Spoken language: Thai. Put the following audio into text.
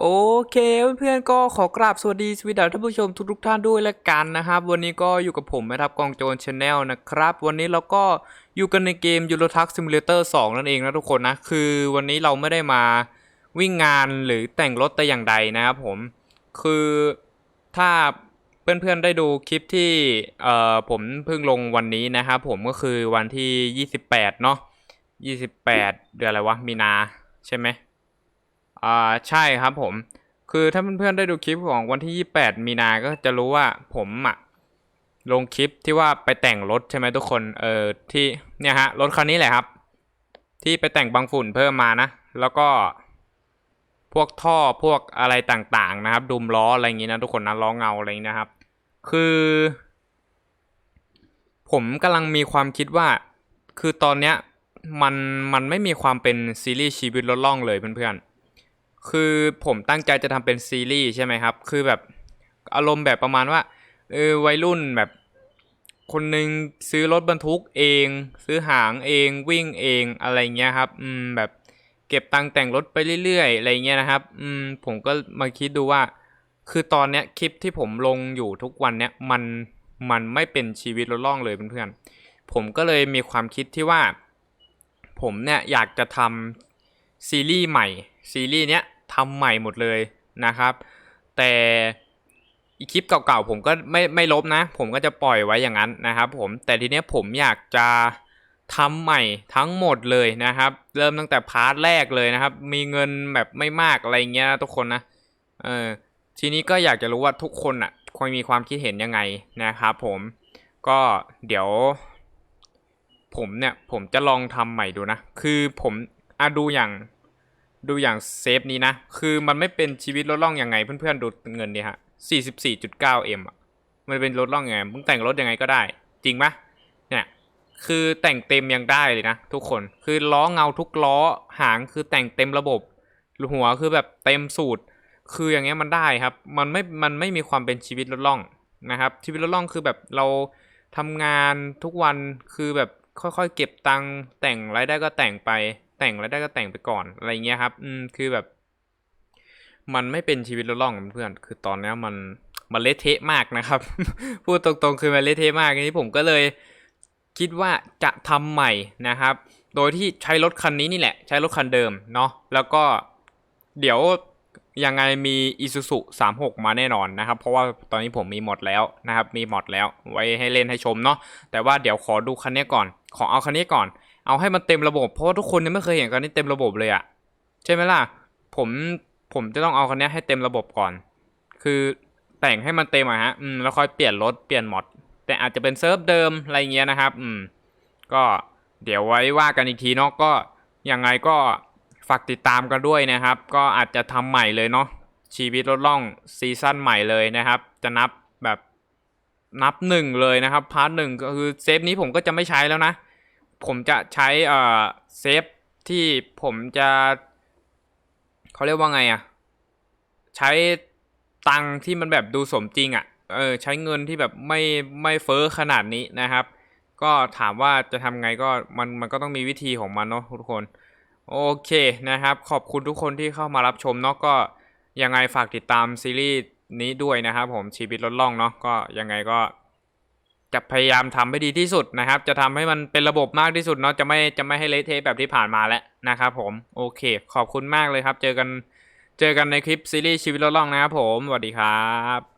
โอเคเพื่อนๆก็ขอกราบสวัสดีสวีดัสท่านผู้ชมทุกๆท่านด้วยและกันนะครับ วันนี้ก็อยู่กับผมนะครับกองโจรชาแนลนะครับ วันนี้เราก็อยู่กันในเกม Euro Truck Simulator 2 นั่นเองนะทุกคนนะ คือวันนี้เราไม่ได้มาวิ่งงานหรือแต่งรถแต่อย่างใดนะครับผม คือถ้าเพื่อนๆได้ดูคลิปที่เอ่อผมเพิ่งลงวันนี้นะครับผมก็คือวันที่ 28 เนาะ28 เดือนอะไรวะมีนาใช่ไหม อ่าใช่ครับผม คือถ้าเพื่อนๆได้ดูคลิปของวันที่ 28 มีนา ก็จะรู้ว่าผมอะลงคลิปที่ว่าไปแต่งรถใช่ไหมทุกคน เออที่เนี่ยฮะรถคันนี้แหละครับ ที่ไปแต่งบางฝุ่นเพิ่มมานะ แล้วก็ พวกท่อพวกอะไรต่างๆ นะครับ ดุมล้ออะไรอย่างงี้นะทุกคนนะล้อเงาอะไรอย่างงี้นะครับ คือ ผมกำลังมีความคิดว่า คือตอนเนี้ยมันมันไม่มีความเป็นซีรีส์ชีวิตรถล่องเลยเพื่อนๆ คือผมตั้งใจจะทำเป็นซีรีส์ใช่ไหมครับ คือแบบอารมณ์แบบประมาณว่าเออวัยรุ่นแบบ คนหนึ่งซื้อรถบรรทุกเอง ซื้อหางเองวิ่งเองอะไรเงี้ยครับ อืมแบบเก็บตังค์แต่งรถไปเรื่อยๆอะไรเงี้ยนะครับ อืมผมก็มาคิดดูว่า คือตอนเนี้ยคลิปที่ผมลงอยู่ทุกวันเนี้ยมันมันไม่เป็นชีวิตรถล่องเลยเพื่อนๆผมก็เลยมีความคิดที่ว่า ผมเนี่ยอยากจะทำซีรีส์ใหม่ซีรีส์เนี้ย ทำใหม่หมดเลยนะครับ แต่อีคลิปเก่าๆผมก็ไม่ไม่ลบนะ ผมก็จะปล่อยไว้อย่างนั้นนะครับผมแต่ทีเนี้ยผมอยากจะทำใหม่ทั้งหมดเลยนะครับ เริ่มตั้งแต่พาร์ทแรกเลยนะครับ มีเงินแบบไม่มากอะไรเงี้ยนะทุกคนนะเออทีนี้ก็อยากจะรู้ว่าทุกคนอะคอยมีความคิดเห็นยังไงนะครับผมก็เดี๋ยว ผมเนี่ยผมจะลองทำใหม่ดูนะ คือผมอะดูอย่าง ดูอย่างเซฟนี้นะ คือมันไม่เป็นชีวิตรถล่องยังไงเพื่อนๆดูเงินดิฮะ 44.9M อะ มันเป็นรถล่องยังไง มึงแต่งรถยังไงก็ได้ จริงปะเนี่ย คือแต่งเต็มยังได้เลยนะทุกคน คือล้อเงาทุกล้อ หางคือแต่งเต็มระบบ หัวคือแบบเต็มสูตร คืออย่างเงี้ยมันได้ครับ มันไม่ มันไม่มีความเป็นชีวิตรถล่องนะครับ ชีวิตรถล่องคือแบบเราทำงานทุกวัน คือแบบค่อยๆ เก็บตังค์แต่งรายได้ก็แต่งไป แต่งรายได้ก็แต่งไปก่อนอะไรเงี้ยครับ อืมคือแบบ มันไม่เป็นชีวิตรล่องเพื่อน คือตอนนี้มันมันเละเทะมากนะครับ พูดตรงๆ คือมันเละเทะมากทีนี้ผมก็เลยคิดว่าจะทำใหม่นะครับ โดยที่ใช้รถคันนี้นี่แหละ ใช้รถคันเดิมเนาะแล้วก็เดี๋ยวยังไงมี Isuzu 36 มาแน่นอนนะครับ เพราะว่าตอนนี้ผมมีหมดแล้วนะครับ มีหมดแล้วไว้ให้เล่นให้ชมเนาะแต่ว่าเดี๋ยวขอดูคันนี้ก่อน ขอเอาคันนี้ก่อน เอาให้มันเต็มระบบ เพราะาทุกคนยังไม่เคยเห็นคันนี้เต็มระบบเลยอะใช่ไหมล่ะ ผมผมจะต้องเอาคันนี้ให้เต็มระบบก่อน คือแต่งให้มันเต็มอะฮะอืมแล้วค่อยเปลี่ยนรถเปลี่ยนมอดแต่อาจจะเป็นเซิร์ฟเดิมอะไรเงี้ยนะครับ อืม ก็เดี๋ยวไว้ว่ากันอีกทีเนาะก็ยังไงก็ฝากติดตามกันด้วยนะครับ ก็อาจจะทำใหม่เลยเนาะชีวิตรถล่องซีซั่นใหม่เลยนะครับ จะนับแบบนับหนึ่งเลยนะครับพาร์ทหนึ่งก็คือเซฟนี้ผมก็จะไม่ใช้แล้วนะ ผมจะใช้เอ่อเซฟที่ผมจะเขาเรียกว่าไงอะใช้ตังที่มันแบบดูสมจริงอะเออใช้เงินที่แบบไม่ไม่เฟอ้อขนาดนี้นะครับ ก็ถามว่าจะทำไงก็มันมันก็ต้องมีวิธีของมันเนาะทุกคนโอเคนะครับ ขอบคุณทุกคนที่เข้ามารับชมเนาะก็ยังไงฝากติดตามซีรีส์นี้ด้วยนะครับผมชีวิตรถล่องเนาะก็ยังไงก็ จะพยายามทำให้ดีที่สุดนะครับ จะทำให้มันเป็นระบบมากที่สุดเนาะจะไม่จะไม่ให้เละเทะแบบที่ผ่านมาแล้วนะครับผมโอเค ขอบคุณมากเลยครับ เจอกันเจอกันในคลิปซีรีส์ชีวิตรถล่องนะครับผมสวัสดีครับ